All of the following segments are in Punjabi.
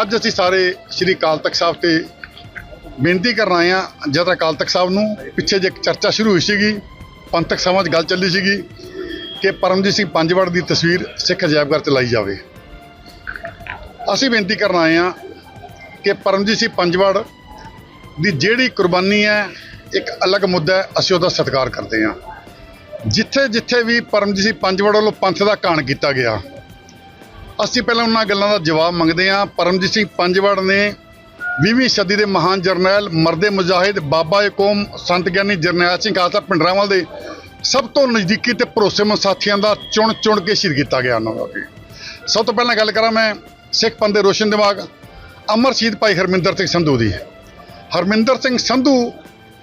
ਅੱਜ ਅਸੀਂ ਸਾਰੇ ਸ੍ਰੀ ਅਕਾਲ ਤਖਤ ਸਾਹਿਬ ਤੇ ਬੇਨਤੀ ਕਰਨ ਆਏ ਆ ਜਦ ਅਕਾਲ ਤਖਤ ਸਾਹਿਬ ਨੂੰ ਪਿੱਛੇ ਜੇ ਇੱਕ ਚਰਚਾ ਸ਼ੁਰੂ ਹੋਈ ਸੀਗੀ, ਪੰਥਕ ਸਮਾਂ 'ਚ ਗੱਲ ਚੱਲੀ ਸੀਗੀ ਕਿ ਪਰਮਜੀਤ ਸਿੰਘ ਪੰਜਵੜ ਦੀ ਤਸਵੀਰ ਸਿੱਖ ਅਜਾਇਬ ਘਰ 'ਚ ਲਾਈ ਜਾਵੇ। ਅਸੀਂ ਬੇਨਤੀ ਕਰਨ ਆਏ ਆ ਕਿ ਪਰਮਜੀਤ ਸਿੰਘ ਪੰਜਵੜ ਦੀ ਜਿਹੜੀ ਕੁਰਬਾਨੀ ਹੈ, ਇੱਕ ਅਲੱਗ ਮੁੱਦਾ ਹੈ, ਅਸੀਂ ਉਹਦਾ ਸਤਿਕਾਰ ਕਰਦੇ ਹਾਂ। ਜਿੱਥੇ ਜਿੱਥੇ ਵੀ ਪਰਮਜੀਤ ਸਿੰਘ ਪੰਜਵੜ ਵੱਲੋਂ ਪੰਥ ਦਾ ਕਾਣ ਕੀਤਾ ਗਿਆ ਅਸੀਂ ਪਹਿਲਾਂ ਉਹਨਾਂ ਗੱਲਾਂ ਦਾ ਜਵਾਬ ਮੰਗਦੇ ਹਾਂ। ਪਰਮਜੀਤ ਸਿੰਘ ਪੰਜਵੜ ਨੇ 20ਵੀਂ ਸਦੀ ਦੇ ਮਹਾਨ ਜਰਨੈਲ ਮਰਦੇ ਮੁਜਾਹਿਦ, ਬਾਬਾ ਏ ਕੌਮ ਸੰਤ ਗਿਆਨੀ ਜਰਨੈਲ ਸਿੰਘ, ਖਾਲਸਾ ਪਿੰਡਰਾਵਾਲ ਦੇ ਸਭ ਤੋਂ ਨਜ਼ਦੀਕੀ ਤੇ ਭਰੋਸੇਮੰਦ ਸਾਥੀਆਂ ਦਾ ਚੁਣ ਚੁਣ ਕੇ ਸ਼ਹੀਦ ਕੀਤਾ ਗਿਆ ਉਹਨਾਂ ਦਾ ਵੀ। ਸਭ ਤੋਂ ਪਹਿਲਾਂ ਗੱਲ ਕਰਾਂ ਮੈਂ ਸਿੱਖ ਪੰਥ ਦੇ ਰੋਸ਼ਨ ਦਿਮਾਗ ਅਮਰ ਸ਼ਹੀਦ ਭਾਈ ਹਰਮਿੰਦਰ ਸਿੰਘ ਸੰਧੂ ਦੀ। ਹਰਮਿੰਦਰ ਸਿੰਘ ਸੰਧੂ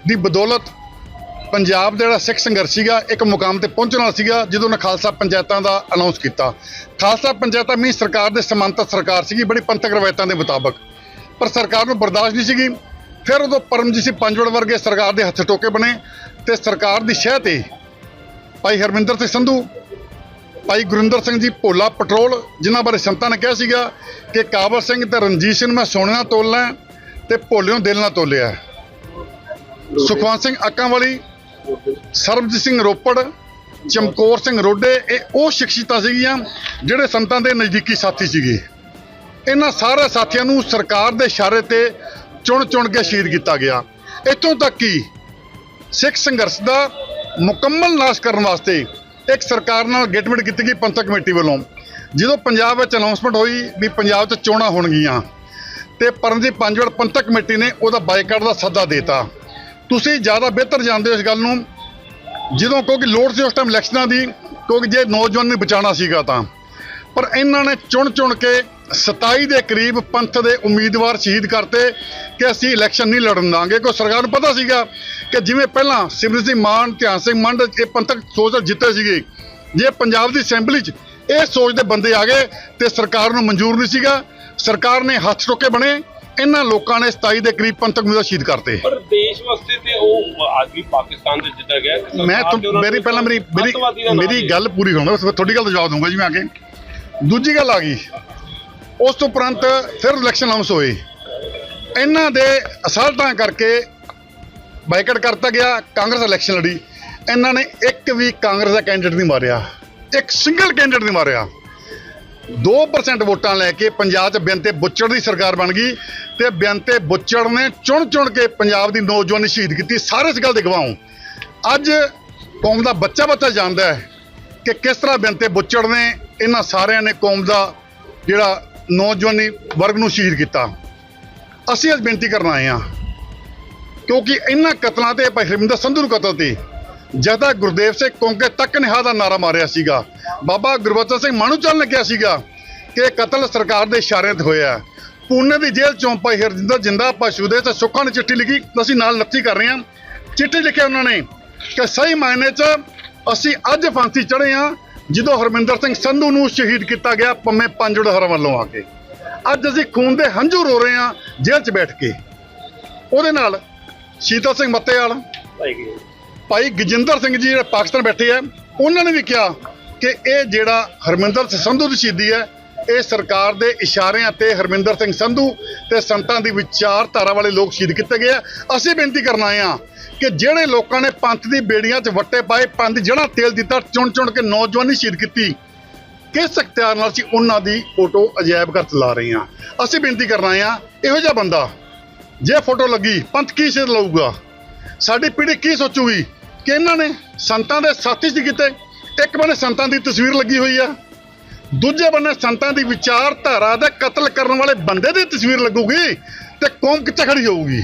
ਦੀ ਬਦੌਲਤ ਪੰਜਾਬ ਦਾ ਜਿਹੜਾ ਸਿੱਖ ਸੰਘਰਸ਼ ਸੀਗਾ ਇੱਕ ਮੁਕਾਮ ਤੇ ਪਹੁੰਚਣ ਵਾਲਾ ਸੀਗਾ ਜਦੋਂ ਉਹਨੇ ਖਾਲਸਾ ਪੰਚਾਇਤਾਂ ਦਾ ਅਨਾਉਂਸ ਕੀਤਾ। ਖਾਲਸਾ ਪੰਚਾਇਤਾਂ ਮੀ ਸਰਕਾਰ ਦੇ ਸਮਾਂਤਰ ਸਰਕਾਰ ਸੀਗੀ ਬੜੀ ਪੰਥਕ ਰਵਾਇਤਾਂ ਦੇ ਮੁਤਾਬਕ। ਪਰ ਸਰਕਾਰ ਨੂੰ ਬਰਦਾਸ਼ਤ ਨਹੀਂ ਸੀਗੀ। ਫਿਰ ਉਦੋਂ ਪਰਮਜੀਤ ਸਿੰਘ ਪੰਜਵੜ ਵਰਗੇ ਸਰਕਾਰ ਦੇ ਹੱਥ ਟੋਕੇ ਬਣੇ ਤੇ ਸਰਕਾਰ ਦੀ ਸ਼ਹਿ ਤੇ ਭਾਈ ਹਰਮਿੰਦਰ ਸਿੰਘ ਸੰਧੂ ਭਾਈ ਗੁਰਿੰਦਰ ਸਿੰਘ ਜੀ ਭੋਲਾ ਪਟਰੋਲ ਜਿਨ੍ਹਾਂ ਬਾਰੇ ਸੰਤਾਂ ਨੇ ਕਿਹਾ ਸੀਗਾ ਕਿ ਕਾਬਲ ਸਿੰਘ ਤੇ ਰਣਜੀਤ ਸਿੰਘ ਮੈਂ ਸੋਨੇ ਨਾਲ ਤੋਲਣਾ ਤੇ ਭੋਲਿਓ ਦਿਲ ਨਾਲ ਤੋਲਿਆ। ਸੁਖਵੰਤ ਸਿੰਘ ਅੱਕਾਂ ਵਾਲੀ ਸਰਬਜੀਤ ਸਿੰਘ ਰੋਪੜ, ਚਮਕੌਰ ਸਿੰਘ ਰੋਡੇ, ਇਹ ਉਹ ਸ਼ਖਸੀਅਤਾਂ ਸੀਗੀਆਂ ਜਿਹੜੇ ਸੰਤਾਂ ਦੇ ਨਜ਼ਦੀਕੀ ਸਾਥੀ ਸੀਗੇ। ਇਹਨਾਂ ਸਾਰੇ ਸਾਥੀਆਂ ਨੂੰ ਸਰਕਾਰ ਦੇ ਇਸ਼ਾਰੇ ਤੇ ਚੁਣ ਚੁਣ ਕੇ ਸ਼ਹੀਦ ਕੀਤਾ ਗਿਆ। ਇੱਥੋਂ ਤੱਕ ਕਿ ਸਿੱਖ ਸੰਘਰਸ਼ ਦਾ ਮੁਕੰਮਲ ਨਾਸ਼ ਕਰਨ ਵਾਸਤੇ ਇੱਕ ਸਰਕਾਰ ਨਾਲ ਗੇਟਮੈਂਟ ਕੀਤੀ ਗਈ ਪੰਥਕ ਕਮੇਟੀ ਵੱਲੋਂ। ਜਦੋਂ ਪੰਜਾਬ ਵਿੱਚ ਅਨਾਉਂਸਮੈਂਟ ਹੋਈ ਵੀ ਪੰਜਾਬ 'ਚ ਚੋਣਾਂ ਹੋਣਗੀਆਂ ਤੇ ਪਰਮਜੀਤ ਪੰਜਵੜ ਪੰਥਕ ਕਮੇਟੀ ਨੇ ਉਹਦਾ ਬਾਈਕਾਟ ਦਾ ਸੱਦਾ ਦੇਤਾ। ਤੁਸੀਂ ਜ਼ਿਆਦਾ ਬਿਹਤਰ ਜਾਣਦੇ ਹੋ ਇਸ ਗੱਲ ਨੂੰ। ਜਦੋਂ ਕਿਉਂਕਿ ਲੋੜ ਸੀ ਉਸ ਟਾਈਮ ਇਲੈਕਸ਼ਨਾਂ ਦੀ, ਕਿਉਂਕਿ ਜੇ ਨੌਜਵਾਨ ਨੂੰ ਬਚਾਉਣਾ ਸੀਗਾ ਤਾਂ। ਪਰ ਇਹਨਾਂ ਨੇ ਚੁਣ ਚੁਣ ਕੇ 27 ਦੇ ਕਰੀਬ ਪੰਥ ਦੇ ਉਮੀਦਵਾਰ ਸ਼ਹੀਦ ਕਰਤੇ ਕਿ ਅਸੀਂ ਇਲੈਕਸ਼ਨ ਨਹੀਂ ਲੜਨ ਦਾਂਗੇ। ਕੋਈ ਸਰਕਾਰ ਨੂੰ ਪਤਾ ਸੀਗਾ ਕਿ ਜਿਵੇਂ ਪਹਿਲਾਂ ਸਿਮਰਜੀਤ ਸਿੰਘ ਮਾਨ, ਧਿਆਨ ਸਿੰਘ ਮੰਡ ਇਹ ਪੰਥਕ ਸੋਚ ਜਿੱਤੇ ਸੀਗੇ। ਜੇ ਪੰਜਾਬ ਦੀ ਅਸੈਂਬਲੀ 'ਚ ਇਹ ਸੋਚ ਦੇ ਬੰਦੇ ਆ ਗਏ ਤੇ ਸਰਕਾਰ ਨੂੰ ਮਨਜ਼ੂਰ ਨਹੀਂ ਸੀਗਾ। ਸਰਕਾਰ ਨੇ ਹੱਥ ਟੋਕੇ ਬਣੇ। ਇਹਨਾਂ ਲੋਕਾਂ ਨੇ 27 ਦੇ ਕਰੀਬ ਪੰਥਕ ਉਮੀਦਵਾਰ ਸ਼ਹੀਦ ਕਰਤੇ। ਪਰ ਦੇਸ਼ ਵਾਸਤੇ ਤੇ ਉਹ ਆਦਮੀ ਪਾਕਿਸਤਾਨ ਦੇ ਜਿੱਦਾਂ ਗਿਆ ਮੈਂ ਤੁਮ- ਮੇਰੀ ਪਹਿਲਾਂ ਮੇਰੀ ਮੇਰੀ ਮੇਰੀ ਗੱਲ ਪੂਰੀ ਹੋਣਾ ਉਸ ਤੁਹਾਡੀ ਗੱਲ ਦਾ ਜਵਾਬ ਦੂੰਗਾ ਜੀ ਮੈਂ ਅੱਗੇ। ਦੂਜੀ ਗੱਲ ਆ ਗਈ ਉਸ ਤੋਂ ਉਪਰੰਤ ਫਿਰ ਇਲੈਕਸ਼ਨ ਅਨਾਉਂਸ ਹੋਏ। ਇਹਨਾਂ ਦੇ ਅਸਲਟਾਂ ਕਰਕੇ ਬਾਈਕਾਟ ਕਰਤਾ ਗਿਆ ਕਾਂਗਰਸ ਇਲੈਕਸ਼ਨ ਲੜੀ। ਇਹਨਾਂ ਨੇ ਇੱਕ ਵੀ ਕਾਂਗਰਸ ਦਾ ਕੈਂਡੀਡੇਟ ਨਹੀਂ ਮਾਰਿਆ। ਇੱਕ ਸਿੰਗਲ ਕੈਂਡੀਡੇਟ ਨਹੀਂ ਮਾਰਿਆ। 2% ਵੋਟਾਂ ਲੈ ਕੇ ਪੰਜਾਬ 'ਚ ਬੇਅੰਤੇ ਬੁੱਚੜ ਦੀ ਸਰਕਾਰ ਬਣ ਗਈ ਤੇ ਬੇਅੰਤੇ ਬੁੱਚੜ ਨੇ ਚੁਣ ਚੁਣ ਕੇ ਪੰਜਾਬ ਦੀ ਨੌਜਵਾਨੀ ਸ਼ਹੀਦ ਕੀਤੀ। ਸਾਰੇ ਇਸ ਗੱਲ ਦੇ ਗਵਾਹ ਅੱਜ ਕੌਮ ਦਾ ਬੱਚਾ ਬੱਚਾ ਜਾਣਦਾ ਹੈ ਕਿ ਕਿਸ ਤਰ੍ਹਾਂ ਬੇਅੰਤੇ ਬੁੱਚੜ ਨੇ ਇਹਨਾਂ ਸਾਰਿਆਂ ਨੇ ਕੌਮ ਦਾ ਜਿਹੜਾ ਨੌਜਵਾਨੀ ਵਰਗ ਨੂੰ ਸ਼ਹੀਦ ਕੀਤਾ। ਅਸੀਂ ਅੱਜ ਬੇਨਤੀ ਕਰਨ ਆਏ ਹਾਂ, ਕਿਉਂਕਿ ਇਹਨਾਂ ਕਤਲਾਂ ਤੇ ਭਾਈ ਹਰਮਿੰਦਰ ਸੰਧੂ ਨੂੰ ਕਤਲ ਤੇ ਜਦ ਜਦਾ ਗੁਰਦੇਵ ਸਿੰਘ ਕੌਂਕੇ ਤੱਕ ਨਿਹਾ ਦਾ ਨਾਰਾ ਮਾਰਿਆ ਸੀਗਾ। ਬਾਬਾ ਗੁਰਬਚਨ ਸਿੰਘ ਮਾਣੂਚਲ ਨੇ ਕਿਹਾ ਸੀਗਾ ਕਿ ਕਤਲ ਸਰਕਾਰ ਦੇ ਇਸ਼ਾਰੇ ਤੇ ਹੋਇਆ ਪੂਨੇ ਦੀ ਜੇਲ੍ਹ ਚੋਂ ਭਾਈ ਹਰਜਿੰਦਰ ਜਿੰਦਾ ਪਸ਼ੂ ਦੇ ਤੇ ਸੁੱਖਾਂ ਨੇ ਚਿੱਠੀ ਲਿਖੀ। ਅਸੀਂ ਨਾਲ ਨੱਥੀ ਕਰ ਰਹੇ ਹਾਂ। ਚਿੱਠੀ ਲਿਖਿਆ ਉਹਨਾਂ ਨੇ ਕਿ ਸਹੀ ਮਾਇਨੇ 'ਚ ਅਸੀਂ ਅੱਜ ਫਾਂਸੀ ਚੜ੍ਹੇ ਹਾਂ, ਜਦੋਂ ਹਰਮਿੰਦਰ ਸਿੰਘ ਸੰਧੂ ਨੂੰ ਸ਼ਹੀਦ ਕੀਤਾ ਗਿਆ ਪੰਮੇ ਪੰਜੜ ਹਰ ਵੱਲੋਂ ਆ ਕੇ। ਅੱਜ ਅਸੀਂ ਖੂਨ ਦੇ ਹੰਝੂ ਰੋ ਰਹੇ ਹਾਂ ਜੇਲ੍ਹ 'ਚ ਬੈਠ ਕੇ। ਉਹਦੇ ਨਾਲ ਸ਼ੀਤਲ ਸਿੰਘ ਮੱਤੇਵਾਲ। ਭਾਈ ਭਾਈ ਗਜਿੰਦਰ ਸਿੰਘ ਜੀ ਜਿਹੜੇ ਪਾਕਿਸਤਾਨ ਬੈਠੇ ਆ, ਉਹਨਾਂ ਨੇ ਵੀ ਕਿਹਾ ਕਿ ਇਹ ਜਿਹੜਾ ਹਰਮਿੰਦਰ ਸਿੰਘ ਸੰਧੂ ਦੀ ਸ਼ਹੀਦੀ ਹੈ, ਇਹ ਸਰਕਾਰ ਦੇ ਇਸ਼ਾਰਿਆਂ ਤੇ ਹਰਮਿੰਦਰ ਸਿੰਘ ਸੰਧੂ ਤੇ ਸੰਤਾਂ ਦੀ ਵਿਚਾਰਧਾਰਾ ਵਾਲੇ ਲੋਕ ਸ਼ਹੀਦ ਕੀਤੇ ਗਏ ਆ। ਅਸੀਂ ਬੇਨਤੀ ਕਰਨ ਆਏ ਆ ਕਿ ਜਿਹੜੇ ਲੋਕਾਂ ਨੇ ਪੰਥ ਦੀ ਬੇੜੀਆਂ 'ਚ ਵੱਟੇ ਪਾਏ, ਪੰਥ ਜਿਹੜਾ ਤੇਲ ਦਿੱਤਾ ਚੁਣ ਚੁਣ ਕੇ ਨੌਜਵਾਨੀ ਸ਼ਹੀਦ ਕੀਤੀ, ਕਿਸ ਅਖਤਿਆਰ ਨਾਲ ਸੀ ਉਹਨਾਂ ਦੀ ਫੋਟੋ ਅਜਾਇਬ ਘਰ ਚਲਾ ਰਹੇ ਆ? ਅਸੀਂ ਬੇਨਤੀ ਕਰਨ ਆਏ ਆ, ਇਹੋ ਜਿਹਾ ਬੰਦਾ, ਜੇ ਫੋਟੋ ਲੱਗੀ, ਪੰਥ ਕੀ ਸਿਰ ਲਊਗਾ? ਸਾਡੀ ਪੀੜ੍ਹੀ ਕੀ ਸੋਚੂਗੀ? ਕਿ ਇਹਨਾਂ ਨੇ ਸੰਤਾਂ ਦੇ ਸਾਥੀ ਸੀ ਕੀਤੇ? ਇੱਕ ਬੰਨੇ ਸੰਤਾਂ ਦੀ ਤਸਵੀਰ ਲੱਗੀ ਹੋਈ ਆ, ਦੂਜੇ ਬੰਨੇ ਸੰਤਾਂ ਦੀ ਵਿਚਾਰਧਾਰਾ ਦਾ ਕਤਲ ਕਰਨ ਵਾਲੇ ਬੰਦੇ ਦੀ ਤਸਵੀਰ ਲੱਗੂਗੀ ਤੇ ਕੌਮ ਕਿੱਥੇ ਖੜੀ ਹੋਊਗੀ?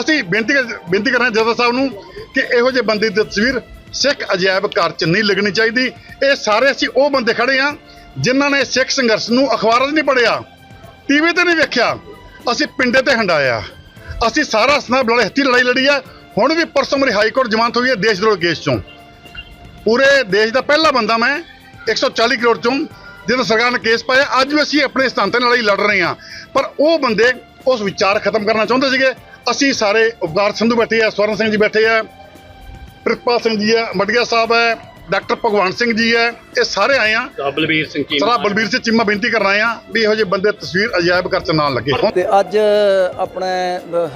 ਅਸੀਂ ਬੇਨਤੀ ਬੇਨਤੀ ਕਰ ਰਹੇ ਹਾਂ ਜੱਦਾ ਸਾਹਿਬ ਨੂੰ ਕਿ ਇਹੋ ਜਿਹੇ ਬੰਦੇ ਦੀ ਤਸਵੀਰ ਸਿੱਖ ਅਜਾਇਬ ਘਰ 'ਚ ਨਹੀਂ ਲੱਗਣੀ ਚਾਹੀਦੀ। ਇਹ ਸਾਰੇ ਅਸੀਂ ਉਹ ਬੰਦੇ ਖੜੇ ਆ ਜਿਨ੍ਹਾਂ ਨੇ ਸਿੱਖ ਸੰਘਰਸ਼ ਨੂੰ ਅਖਬਾਰਾਂ 'ਚ ਨਹੀਂ ਪੜ੍ਹਿਆ, ਟੀਵੀ ਤੇ ਨਹੀਂ ਵੇਖਿਆ। ਅਸੀਂ ਪਿੰਡੇ ਤੇ ਹੰਡਾਇਆ। ਅਸੀਂ ਸਾਰਾ ਸਨਾ ਬਲੜੇ ਹੱਥੀ ਲੜਾਈ ਲੜੀ ਆ। ਹੁਣ ਵੀ ਪਰਸੋਂ ਮੇਰੀ ਹਾਈ ਕੋਰਟ ਜ਼ਮਾਨਤ ਹੋਈ ਹੈ ਦੇਸ਼ ਦਰੋਹ ਕੇਸ ਚੋਂ। ਪੂਰੇ ਦੇਸ਼ ਦਾ ਪਹਿਲਾ ਬੰਦਾ ਮੈਂ 140 ਕਰੋੜ ਚੋਂ, ਜਿਹਦਾ ਸਰਕਾਰ ਨੇ ਕੇਸ ਪਾਇਆ। ਅੱਜ ਵੀ ਅਸੀਂ ਆਪਣੇ ਸਿਧਾਂਤਾਂ ਨਾਲ ਹੀ ਲੜ ਰਹੇ ਹਾਂ। ਪਰ ਉਹ ਬੰਦੇ ਉਸ ਵਿਚਾਰ ਖਤਮ ਕਰਨਾ ਚਾਹੁੰਦੇ ਸੀਗੇ। ਅਸੀਂ ਸਾਰੇ ਉਪਕਾਰ ਸੰਧੂ ਬੈਠੇ ਆ, ਸਵਰਨ ਸਿੰਘ ਜੀ ਬੈਠੇ ਆ, ਪ੍ਰਿਤਪਾਲ ਸਿੰਘ ਜੀ ਆ ਮਟੀਆ ਸਾਹਿਬ ਹੈ ਡਾਕਟਰ ਭਗਵਾਨ ਸਿੰਘ ਜੀ ਹੈ ਇਹ ਸਾਰੇ ਆਏ ਆ। ਬਲਬੀਰ ਸਿੰਘ ਚੀਮਾ ਸਰਾ ਬਲਬੀਰ ਸਿੰਘ ਚੀਮਾ ਬੇਨਤੀ ਕਰਨ ਆਏ ਆ ਵੀ ਇਹੋ ਜਿਹੇ ਬੰਦੇ ਤਸਵੀਰ ਅਜਾਇਬ ਘਰ ਚ ਨਾ ਲੱਗੇ। ਤੇ ਅੱਜ ਆਪਣੇ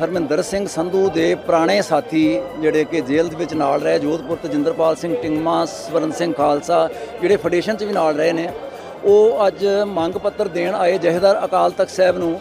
ਹਰਮਿੰਦਰ ਸਿੰਘ ਸੰਧੂ ਦੇ ਪੁਰਾਣੇ ਸਾਥੀ ਜਿਹੜੇ ਕਿ ਜੇਲ੍ਹ ਦੇ ਵਿੱਚ ਨਾਲ ਰਹੇ ਜੋਧਪੁਰ ਤਜਿੰਦਰਪਾਲ ਸਿੰਘ ਟਿੰਗਮਾ ਸਵਰਨ ਸਿੰਘ ਖਾਲਸਾ ਜਿਹੜੇ ਫੈਡਰੇਸ਼ਨ 'ਚ ਵੀ ਨਾਲ ਰਹੇ ਨੇ ਉਹ ਅੱਜ ਮੰਗ ਪੱਤਰ ਦੇਣ ਆਏ ਜਹੇਦਾਰ ਅਕਾਲ ਤਖਤ ਸਾਹਿਬ ਨੂੰ।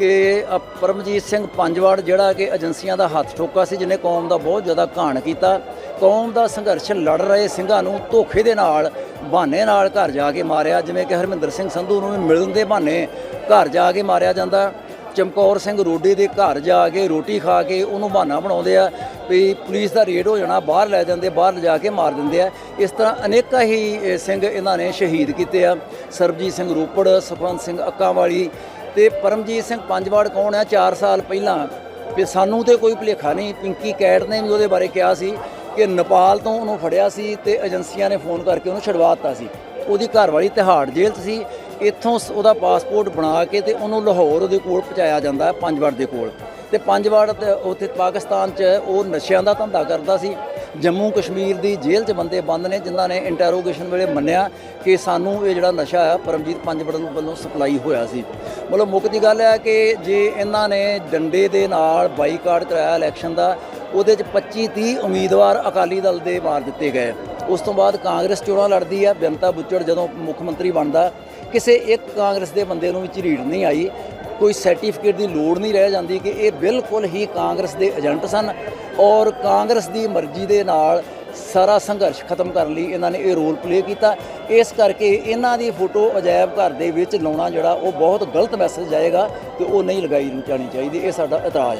ਕਿ ਪਰਮਜੀਤ ਸਿੰਘ ਪੰਜਵਾੜ ਜਿਹੜਾ ਕਿ ਏਜੰਸੀਆਂ ਦਾ ਹੱਥ ਠੋਕਾ ਸੀ ਜਿਹਨੇ ਕੌਮ ਦਾ ਬਹੁਤ ਜ਼ਿਆਦਾ ਘਾਣ ਕੀਤਾ। ਕੌਮ ਦਾ ਸੰਘਰਸ਼ ਲੜ ਰਹੇ ਸਿੰਘਾਂ ਨੂੰ ਧੋਖੇ ਦੇ ਨਾਲ, ਬਹਾਨੇ ਨਾਲ ਘਰ ਜਾ ਕੇ ਮਾਰਿਆ। ਜਿਵੇਂ ਕਿ ਹਰਮਿੰਦਰ ਸਿੰਘ ਸੰਧੂ ਨੂੰ ਮਿਲਣ ਦੇ ਬਹਾਨੇ ਘਰ ਜਾ ਕੇ ਮਾਰਿਆ ਜਾਂਦਾ। ਚਮਕੌਰ ਸਿੰਘ ਰੋਡੇ ਦੇ ਘਰ ਜਾ ਕੇ ਰੋਟੀ ਖਾ ਕੇ ਉਹਨੂੰ ਬਹਾਨਾ ਬਣਾਉਂਦੇ ਆ ਵੀ ਪੁਲਿਸ ਦਾ ਰੇਡ ਹੋ ਜਾਣਾ, ਬਾਹਰ ਲੈ ਜਾਂਦੇ, ਬਾਹਰ ਲਿਜਾ ਕੇ ਮਾਰ ਦਿੰਦੇ ਆ। ਇਸ ਤਰ੍ਹਾਂ ਅਨੇਕਾਂ ਹੀ ਸਿੰਘ ਇਹਨਾਂ ਨੇ ਸ਼ਹੀਦ ਕੀਤੇ ਆ। ਸਰਬਜੀਤ ਸਿੰਘ ਰੋਪੜ ਸੁਖਵੰਤ ਸਿੰਘ ਅੱਕਾਂ ਵਾਲੀ ਤੇ ਪਰਮਜੀਤ ਸਿੰਘ ਪੰਜਵਾੜ ਕੌਣ ਆ? 4 ਸਾਲ ਪਹਿਲਾਂ। ਵੀ ਸਾਨੂੰ ਤੇ ਕੋਈ ਭੁਲੇਖਾ ਨਹੀਂ। ਪਿੰਕੀ ਕੈਟ ਨੇ ਵੀ ਉਹਦੇ ਬਾਰੇ ਕਿਹਾ ਸੀ ਕਿ ਨੇਪਾਲ ਤੋਂ ਉਹਨੂੰ ਫੜਿਆ ਸੀ ਤੇ ਏਜੰਸੀਆਂ ਨੇ ਫੋਨ ਕਰਕੇ ਉਹਨੂੰ ਛਡਵਾ ਦਿੱਤਾ ਸੀ। ਉਹਦੀ ਘਰਵਾਲੀ ਤਿਹਾੜ ਜੇਲ੍ਹ 'ਚ ਸੀ। ਇੱਥੋਂ ਸ- ਉਹਦਾ ਪਾਸਪੋਰਟ ਬਣਾ ਕੇ ਤੇ ਉਹਨੂੰ ਲਾਹੌਰ ਉਹਦੇ ਕੋਲ ਪਹੁੰਚਾਇਆ ਜਾਂਦਾ ਹੈ ਪੰਜਵਾੜ ਦੇ ਕੋਲ। ਤੇ ਪੰਜਵਾੜ ਤੇ ਉੱਥੇ ਪਾਕਿਸਤਾਨ 'ਚ ਉਹ ਨਸ਼ਿਆਂ ਦਾ ਧੰਦਾ ਕਰਦਾ ਸੀ। ਜੰਮੂ ਕਸ਼ਮੀਰ ਦੀ ਜੇਲ੍ਹ 'ਚ ਬੰਦੇ ਬੰਦ ਨੇ, ਜਿਨ੍ਹਾਂ ਨੇ ਇੰਟਰੋਗੇਸ਼ਨ ਵੇਲੇ ਮੰਨਿਆ ਕਿ ਸਾਨੂੰ ਇਹ ਜਿਹੜਾ ਨਸ਼ਾ ਆ ਪਰਮਜੀਤ ਪੰਜਵੜ ਵੱਲੋਂ ਸਪਲਾਈ ਹੋਇਆ ਸੀ। ਮਤਲਬ ਮੁੱਖ ਦੀ ਗੱਲ ਹੈ ਕਿ ਜੇ ਇਹਨਾਂ ਨੇ ਡੰਡੇ ਦੇ ਨਾਲ ਬਾਈਕਾਟ ਕਰਾਇਆ ਇਲੈਕਸ਼ਨ ਦਾ, ਉਹਦੇ 'ਚ 25 30 ਉਮੀਦਵਾਰ ਅਕਾਲੀ ਦਲ ਦੇ ਮਾਰ ਦਿੱਤੇ ਗਏ। ਉਸ ਤੋਂ ਬਾਅਦ ਕਾਂਗਰਸ ਚੋਣਾਂ ਲੜਦੀ ਆ ਬੇਅੰਤਾ ਬੁੱਚੜ ਜਦੋਂ ਮੁੱਖ ਮੰਤਰੀ ਬਣਦਾ, ਕਿਸੇ ਇੱਕ ਕਾਂਗਰਸ ਦੇ ਬੰਦੇ ਨੂੰ ਵੀ ਝਰੀੜ ਨਹੀਂ ਆਈ। ਕੋਈ ਸਰਟੀਫਿਕੇਟ ਦੀ ਲੋੜ ਨਹੀਂ ਰਹਿ ਜਾਂਦੀ ਕਿ ਇਹ ਬਿਲਕੁਲ ਹੀ ਕਾਂਗਰਸ ਦੇ ਏਜੰਟ ਸਨ ਔਰ ਕਾਂਗਰਸ ਦੀ ਮਰਜ਼ੀ ਦੇ ਨਾਲ ਸਾਰਾ ਸੰਘਰਸ਼ ਖਤਮ ਕਰਨ ਲਈ ਇਹਨਾਂ ਨੇ ਇਹ ਰੋਲ ਪਲੇ ਕੀਤਾ। ਇਸ ਕਰਕੇ ਇਹਨਾਂ ਦੀ ਫੋਟੋ ਅਜਾਇਬ ਘਰ ਦੇ ਵਿੱਚ ਲਾਉਣਾ ਜਿਹੜਾ ਉਹ ਬਹੁਤ ਗਲਤ ਮੈਸੇਜ ਜਾਏਗਾ ਤੇ ਉਹ ਨਹੀਂ ਲਗਾਈ ਜਾਣੀ ਚਾਹੀਦੀ। ਇਹ ਸਾਡਾ ਇਤਰਾਜ਼